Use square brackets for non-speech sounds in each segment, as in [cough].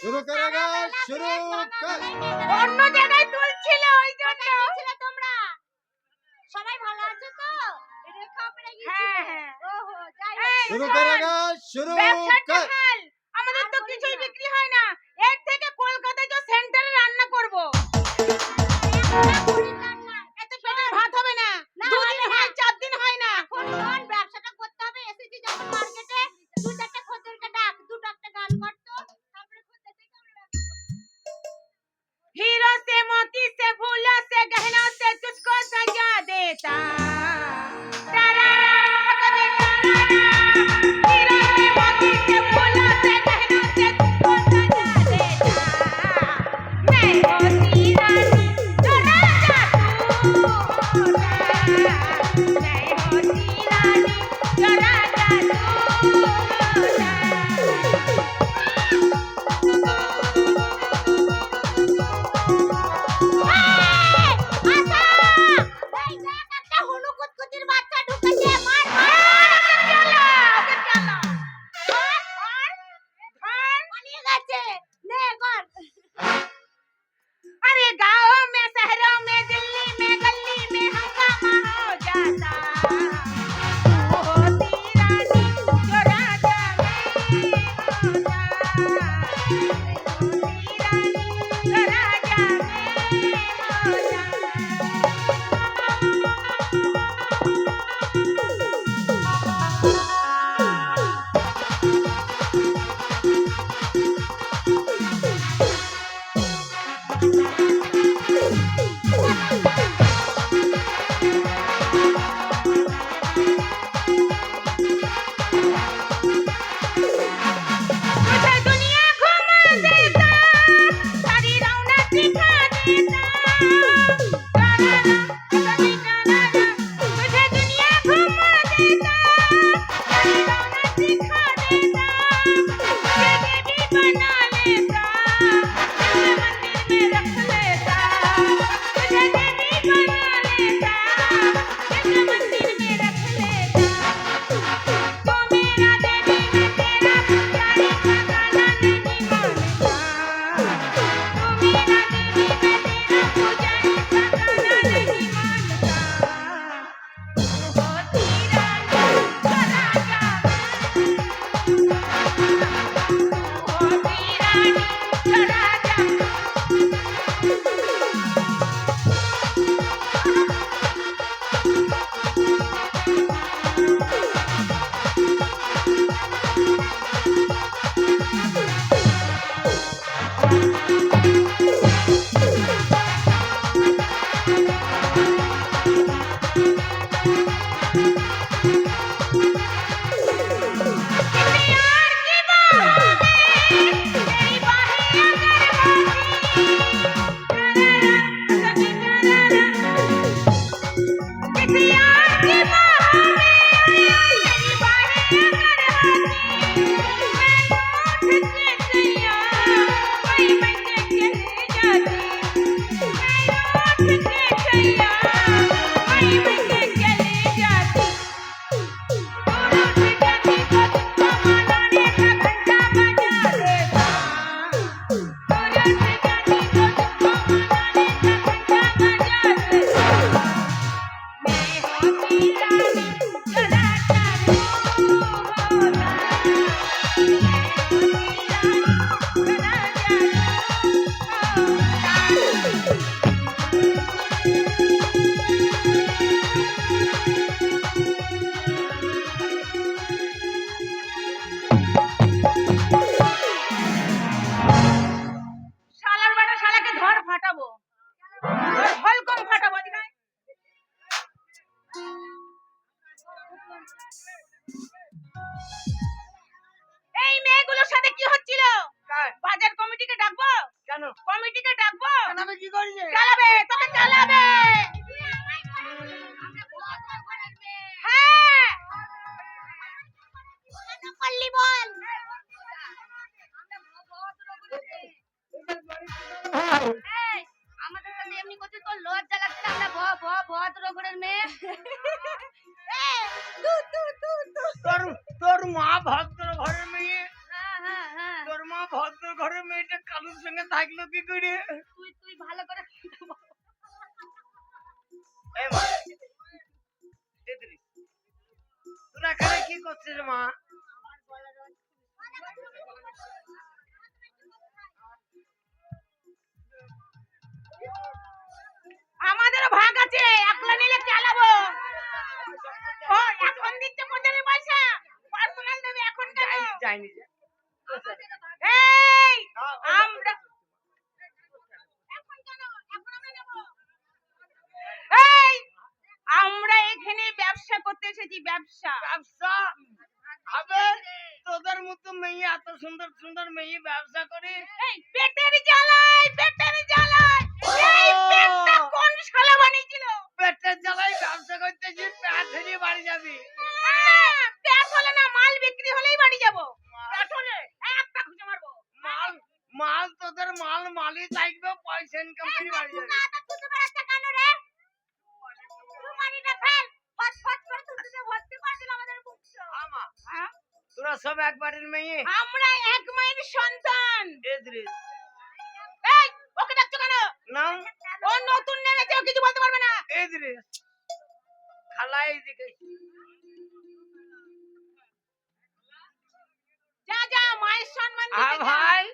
শুরু করা গাছ শুরু অন্য জায়গায় তুলছিল ওই জন্য। ছিল তোমরা সবাই ভালো আছো তো? রেখা পড়ে গিয়েছিল ওহো যাই শুরু করা গাছ শুরু কর। মাল থাকবে পয়সা ইনকাম করে বাড়ি যাবি। কাটা তুলতে পারছ কেন রে? তুই মানিটা ফেল। ফট ফট করে তুলতে ভর্তি করে দিল আমাদের আমা হ্যাঁ? তোরা সব একবারের মেয়ে? আমরা এক মায়ের সন্তান। এদ্রিস। এই ওকে ডাকছো কেন? নাম ও নতুন নেমেছে ও কিছু বলতে পারবে না। এদ্রিস খালাই দিকে যা যা মায়ের সম্মান আ দিতে যা। ভাই।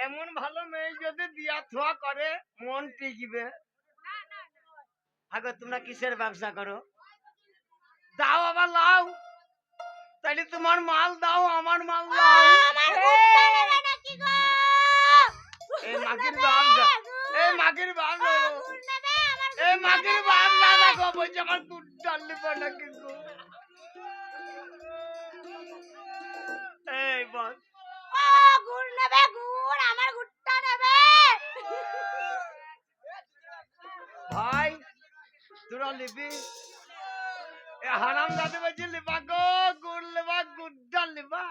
এমন ভালো মেয়ে যদি দিয়া থোয়া করে মন টিকবে। আগে তোমরা কিসের ব্যবসা করো? দাও আবার লাও তাহলে তোমার মাল দাও আমার মাল দাও। গো? এই মাগির ব্যবসা এই মাগির আমার এই মাগির ব্যবসা দেখো বলছে আমার দুধ ডালবে না কিন্তু তোরা হারাম দাদু বলছে লিবা গো গুড় লিবা গুড্ডা লিবা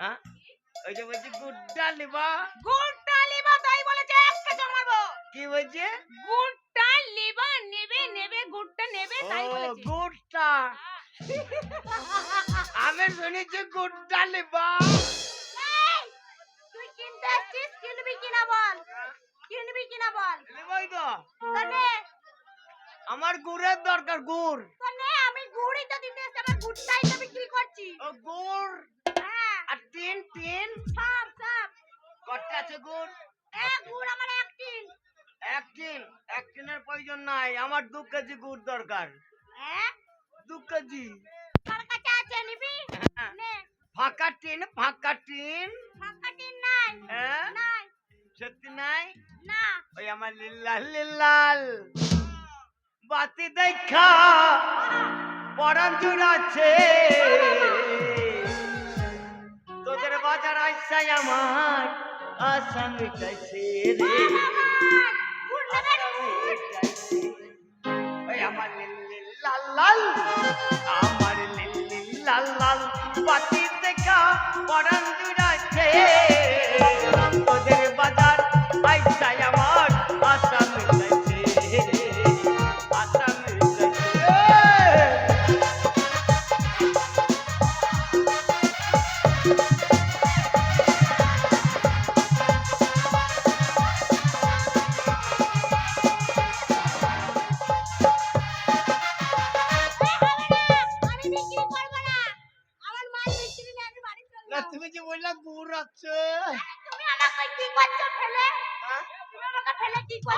হ্যাঁ? ওই যে বলছি গুড্ডা লিবা গুড়টা লিবা তাই বলেছে একটা জমাবো কি বলছে? গুড়টা লিবা নেবে নেবে গুড়টা নেবে তাই বলেছে। গুড়টা। আমি শুনেছি গুড্ডা লিবা আমার গুড়ের দরকার গুড়। তোনে আমি গুড়ই তো দিতে এসে আমার গুড়টাই তো বিক্রি করছি। ও গুড়? হ্যাঁ। আর টিন টিন? সব সব। কটা আছে গুড়? এক গুড় আমার এক টিন। এক টিন? এক টিনের প্রয়োজন নাই আমার দু কেজি গুড় দরকার। হ্যাঁ দু কেজি? তোর কাছে আছে নিবি? নে। ফাঁকা টিন ফাঁকা টিন? ফাঁকা টিন নাই। হ্যাঁ? নাই। সত্যি নাই? না। ওই আমার লিল্লাল লিল্লাল। বাতি দেখা পরান জুড়াচ্ছে তোদের বাজার আইসাই আমার আশা মিটাইছে রে। আমার লাল লাল, আমার লাল লাল, বাতি দেখা পরান জুড়াচ্ছে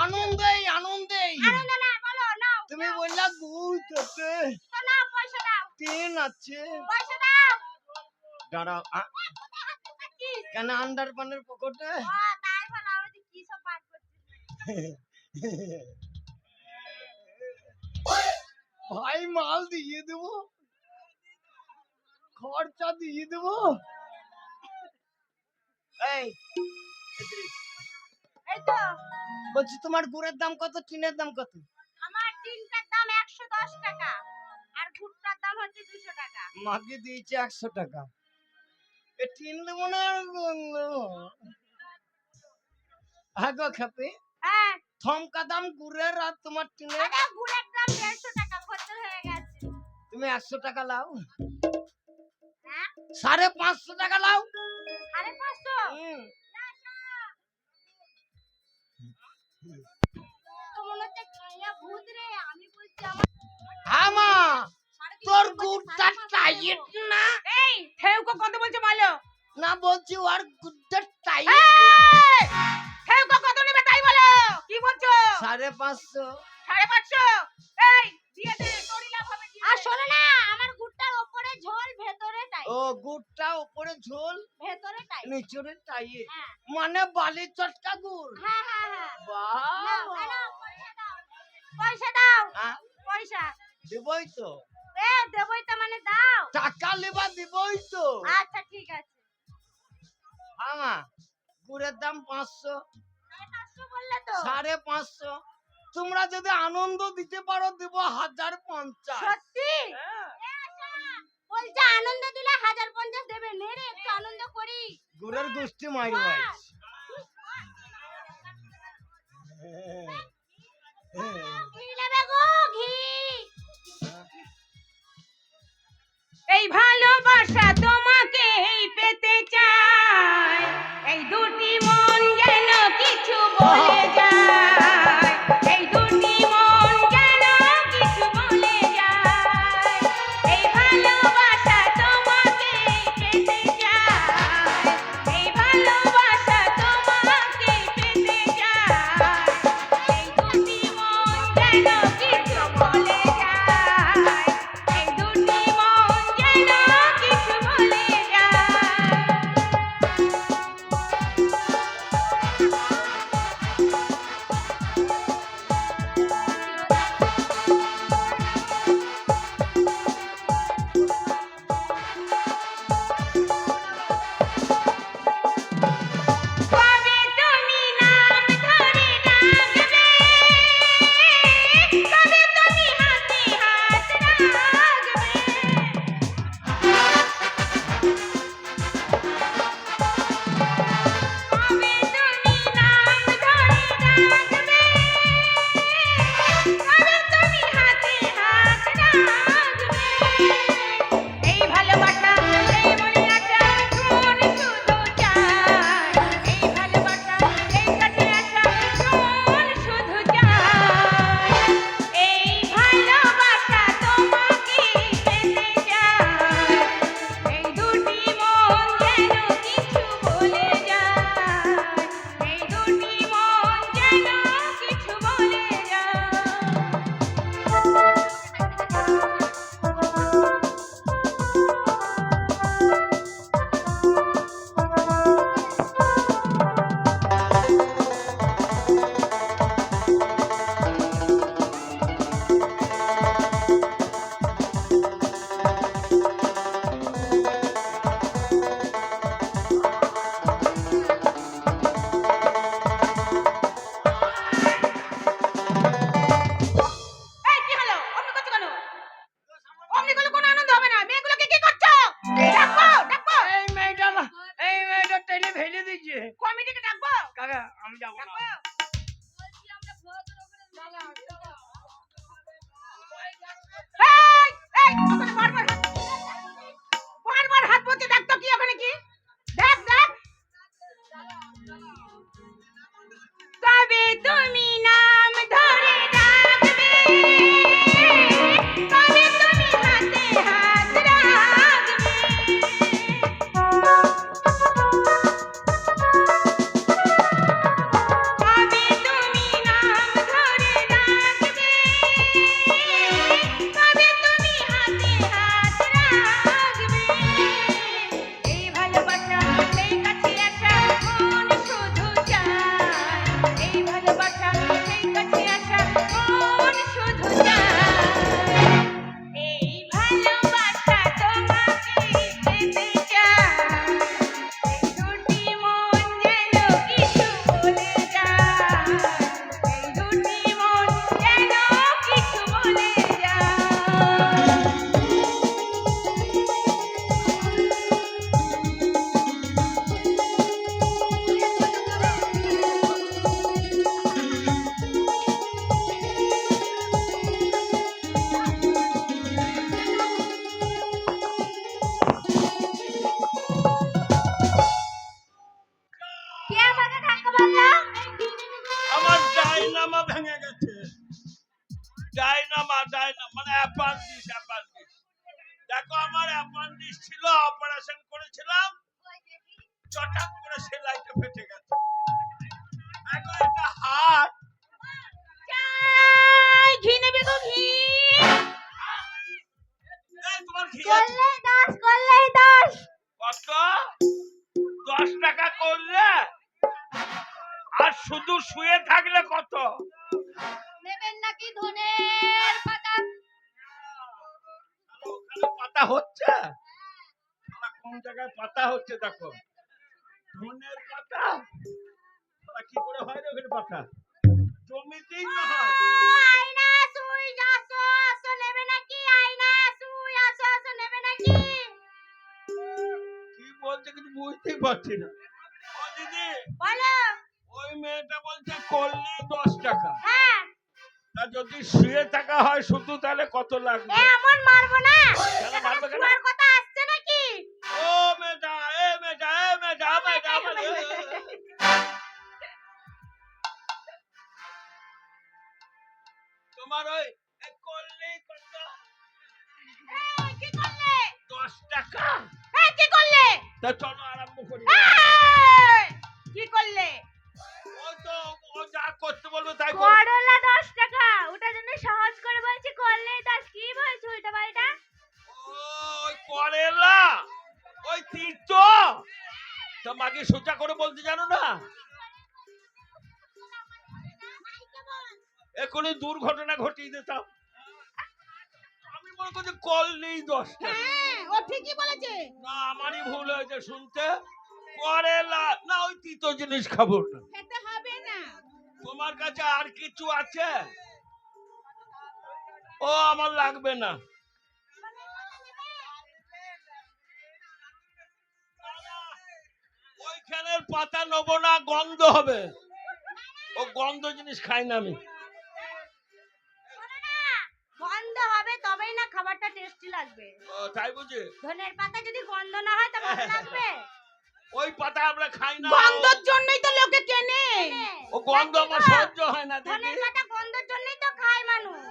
আনন্দেই আনন্দেই। আনন্দ না বলো নাও। তুমি বললা গুড় আছে। টিন আছে দাঁড়াও? কেন আন্ডার পানের পকেটে। ভাই মাল দিয়ে দেবো। খরচা দিয়ে দেবো। [laughs] এই বলছি তোমার গুড়ের দাম কত টিনের দাম কত? আমার টিনটার দাম একশো দশ টাকা আর গুড়টার দাম হচ্ছে দুশো টাকা। মাকে দিয়েছে একশো টাকা। এ টিন দেবো না আর গুড় দেবো? হ্যাঁ গো খাপি। হ্যাঁ। থমকা দাম গুড়ের আর তোমার টিনে আরে গুড়ের দাম দেড়শো টাকা খরচ হয়ে গেছে। তুমি একশো টাকা লাও। হ্যাঁ? সাড়ে পাঁচশো টাকা লাও। সাড়ে পাঁচশো? আমি তোর গুড়টা টাইট না? এই ঠেউকো কত বলছে বলো? না বলছি ওর গুড়টা টাইট ঠেউকো কত নেবে তাই বলো? কি বলছো? সাড়ে পাঁচশো। সাড়ে পাঁচশো? এই দিয়ে দে তোরই লাভ হবে আর শোনো না আমার ওপরে ঝোল ভেতরে টাই ও গুড়টা উপরে ঝোল ভেতরে টাই নিচরে টাইট হ্যাঁ। মানে বালি চটকা গুড়? হ্যাঁ হ্যাঁ হ্যাঁ। বাহ! পয়সা দাও। পয়সা দাও। হ্যাঁ, দিবই তো। এ দেবই তো মানে দাও। টাকা লেবা দিবই তো। আচ্ছা ঠিক আছে। হ্যাঁ মা গুড়ের দাম পাঁচশো। সাড়ে পাঁচশো। তোমরা যদি আনন্দ দিতে পারো দিব হাজার পঞ্চাশ। সত্যি? হ্যাঁ। বলছে আনন্দ দিলে হাজার পঞ্চাশ দেবে নে একটু আনন্দ করি গুড়ের গোষ্ঠী মারি ভাই। ঘি নেবে গো ঘি। এই ভালোবাসা তোমাকে পেতে চায় এই দুটি মন অপারেশন করেছিলাম চটাক করে সেলাইটা ফেটে গেছে। একটা হাত। ঘি নেবে গো ঘি। তোমার ঘি করলে দশ করলেই দশ কত? দশ টাকা করলে? আর শুধু শুয়ে থাকলে কত? নেবেন নাকি ধনের পাতা? পাতা হচ্ছে? কোন জায়গায় পাতা হচ্ছে দেখো। ধনের পাতা। কি করে হয় রে ওখানে পাতা? জমিতেই হয়। কি বলছে কিছু বুঝতেই পারছি না। ও দিদি বলো। ওই মেয়েটা বলছে করলে দশ টাকা। হ্যাঁ। তা যদি শুয়ে থাকা হয় শুধু তাহলে কত লাগবে? এমন মারবো না। মারবে কেন? তোমার ওই কত? কি করলে? দশ টাকা। এই, কি করলে? তা চলো আরম্ভ করি। কি করলে? ও তো ও যা করতে বলবে তাই করলা দশ টাকা। ওটার জন্য সহজ করে বলছি করলে দশ কি বলছো ওইটা বাড়িটা? ওই করেলা ওই তীর্থ। তা মাকে সোজা করে বলতে জানো না? এখনই দুর্ঘটনা ঘটিয়ে দিতাম আমি মনে করছি কল নেই দশটা। হ্যাঁ ও ঠিকই বলেছে। না আমারই ভুল হয়েছে শুনতে। করেলা না ওই তিতো জিনিস খাব না। খেতে হবে না। তোমার কাছে আর কিছু আছে? ও আমার লাগবে না। ওইখানের পাতা নেব না গন্ধ হবে। ও গন্ধ জিনিস খাই না আমি। খাবারটা টেস্টি লাগবে। ও, তাই বুঝি ধনের পাতা যদি গন্ধ না হয় তবে ভালো লাগবে। ওই পাতা আমরা খাই না। গন্ধর জন্যই তো লোকে কেনে। ও গন্ধ আমার সহ্য হয় না দিদি ধনের পাতা গন্ধর জন্যই তো খায় মানুষ।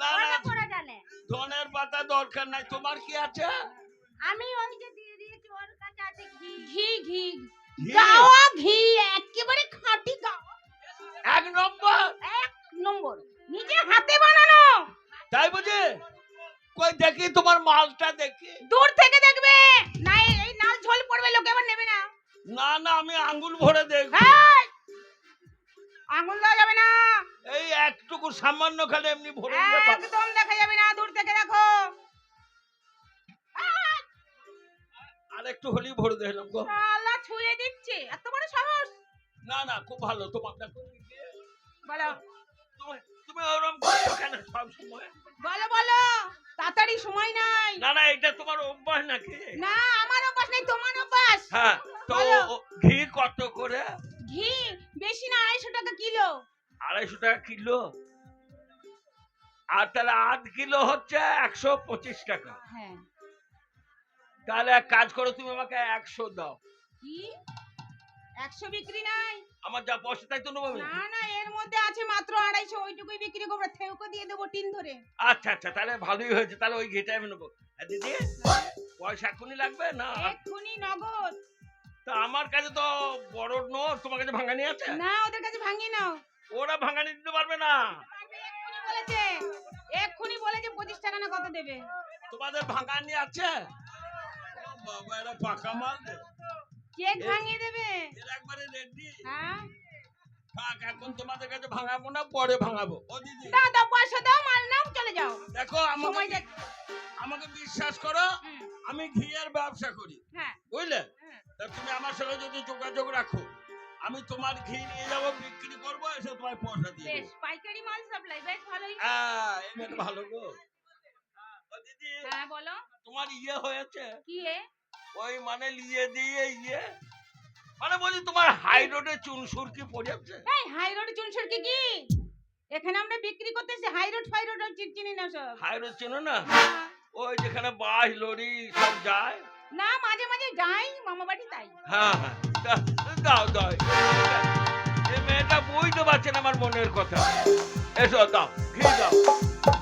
না না। করে জানে। ধনের পাতা দরকার নাই। তোমার কি আছে? আমি ওই যে দিয়ে দিয়েছি ওর কাছে আছে ঘি। ঘি ঘি। ঘি? গাওয়া ঘি একেবারে খাঁটি গাওয়া। এক নম্বর? এক নম্বর। নিজে হাতে বানানো। তাই বুঝি কই দেখি তোমার মালটা দেখি। দূর থেকে দেখবে। না এই নাল ঝোল পড়বে লোকে আবার নেবে না। না না আমি আঙ্গুল ভরে দেখব। এই! আঙুল দেওয়া যাবে না। এই একটুকু সামান্য খালি এমনি ভরে দিলে পারে। একদম দেখা যাবে না দূর থেকে দেখো। আর একটু হলেই ভরে দিলাম গো। আল্লাহ ছুঁয়ে দিচ্ছে। এত বড় সাহস। না না খুব ভালো তোমার দেখো। বলো। তুমি তুমি ওরকম করছ কেন সব সময় বলো বলো। তাড়াতাড়ি সময় নাই। না না এটা তোমার অভ্যাস নাকি? না আমার অভ্যাস নাই তোমার অভ্যাস। হ্যাঁ তো। ঘি কত করে? ঘি বেশি না আড়াইশো টাকা কিলো। আড়াইশো টাকা কিলো? আর তাহলে আধ কিলো হচ্ছে একশো পঁচিশ টাকা। হ্যাঁ। তাহলে এক কাজ করো তুমি আমাকে একশো দাও। কি? একশো বিক্রি নাই। আমার যা পয়সা তাই তো নেব না না এর মধ্যে আছে মাত্র আড়াইশো ওইটুকুই বিক্রি করব। থেউকে দিয়ে দেবো টিন ধরে। আচ্ছা আচ্ছা তাহলে ভালোই হয়েছে। তাহলে ওই ঘিটা আমি নেব। দিদি পয়সা এখনই লাগবে না? এক্ষুনি নগদ। তা আমার কাছে তো বড় নোট তোমার কাছে ভাঙানি আছে? না ওদের কাছে ভাঙিয়ে নাও। ওরা ভাঙানি দিতে পারবে না। এক্ষুনি বলেছে। এক্ষুনি বলেছে পঁচিশ টাকা না কত দেবে? তোমাদের ভাঙানি আছে? বাবা এরা পাকা মাল রে। কেক ভাঙিয়ে দেবে? একবারে রেডি হ্যাঁ? এখন তোমাদের কাছে ভাঙাবো না পরে ভাঙাবো। ও দিদি। দাও দাও পয়সা দাও মাল নাও চলে যাও। দেখো আমাকে আমাকে বিশ্বাস করো আমি ঘিয়ের ব্যবসা করি। হ্যাঁ। বুঝলে। তুমি আমার সঙ্গে যদি যোগাযোগ রাখো আমি তোমার ঘি নিয়ে যাব বিক্রি করব এসে তোমার পয়সা দিয়ে বেশ পাইকারি মাল সাপ্লাই বেশ ভালোই। হ্যাঁ ভালো গো। দিদি হ্যাঁ বলো। তোমার ইয়ে হয়েছে। কি ওই মানে লিয়ে দিয়ে ইয়ে। মানে বলছি তোমার হাই রোডে চুনসুর কি পড়ে এই হাই রোডে চুনসুর কি কি? এখানে আমরা বিক্রি করতেছি হাই রোড ফাই রোড চিনি না সব। হাই রোড চেনো না? ওই যেখানে বাস লরি সব যায়। না মাঝে মাঝে যাই মামা বাড়ি তাই। হ্যাঁ, হ্যাঁ দাও দাও। এ মেয়েটা বুঝতে পারছেন আমার মনের কথা। এসো দাও খেয়ে দাও।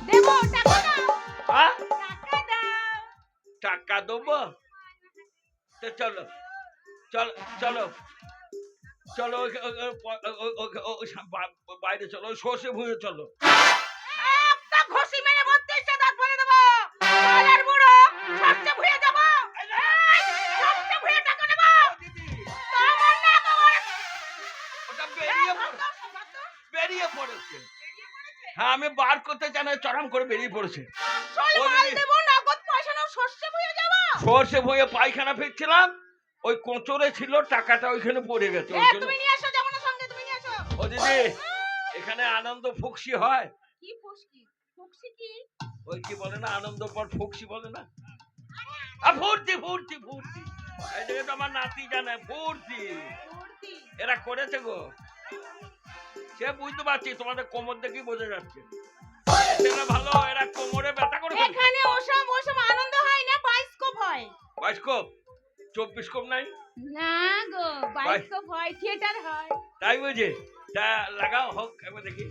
দেবো টাকা দাও। হ্যাঁ? টাকা দাও। টাকা দেবো? ওই- ওই- ওই- ওই বা- বাইরে চলো সর্ষে ভুঁয়ে চলো। বেরিয়ে পড়েছে। হ্যাঁ আমি বার করতে চাই না চরম করে বেরিয়ে পড়েছে চল ওই মাল দিদি। দেবো নগদ পয়সা নাও সর্ষে ভুয়ে যাব সর্ষে ভুঁয়ে পায়খানা ফিরছিলাম ওই কোঁচরে ছিল টাকাটা ওইখানে পড়ে গেছে তুমি নিয়ে আসো যাব না সঙ্গে তুমি নিয়ে আসো। ও দিদি এখানে আনন্দ ফুকসি হয়? কি ফুসকি? ফুসকি কি? ওই কি বলে না আনন্দ পর ফুকসি বলে না? আ, ফুর্তি ফুর্তি ফুর্তি। এই দেখে তো আমার নাতি জানে ফুর্তি। ফুর্তি। এরা করেছে গো। সে বুঝতে পারছি তোমাদের কোমর দেখেই বোঝা যাচ্ছে। ভালো এরা কোমরে ব্যথা করে। এখানে ওসব ওসব আনন্দ হয় না হয়? বাইস্কোপ? চব্বিশ কোপ নাই? না গো বাইস্কোপ হয় থিয়েটার হয়। তাই বুঝে তা লাগাও হোক একবার দেখি।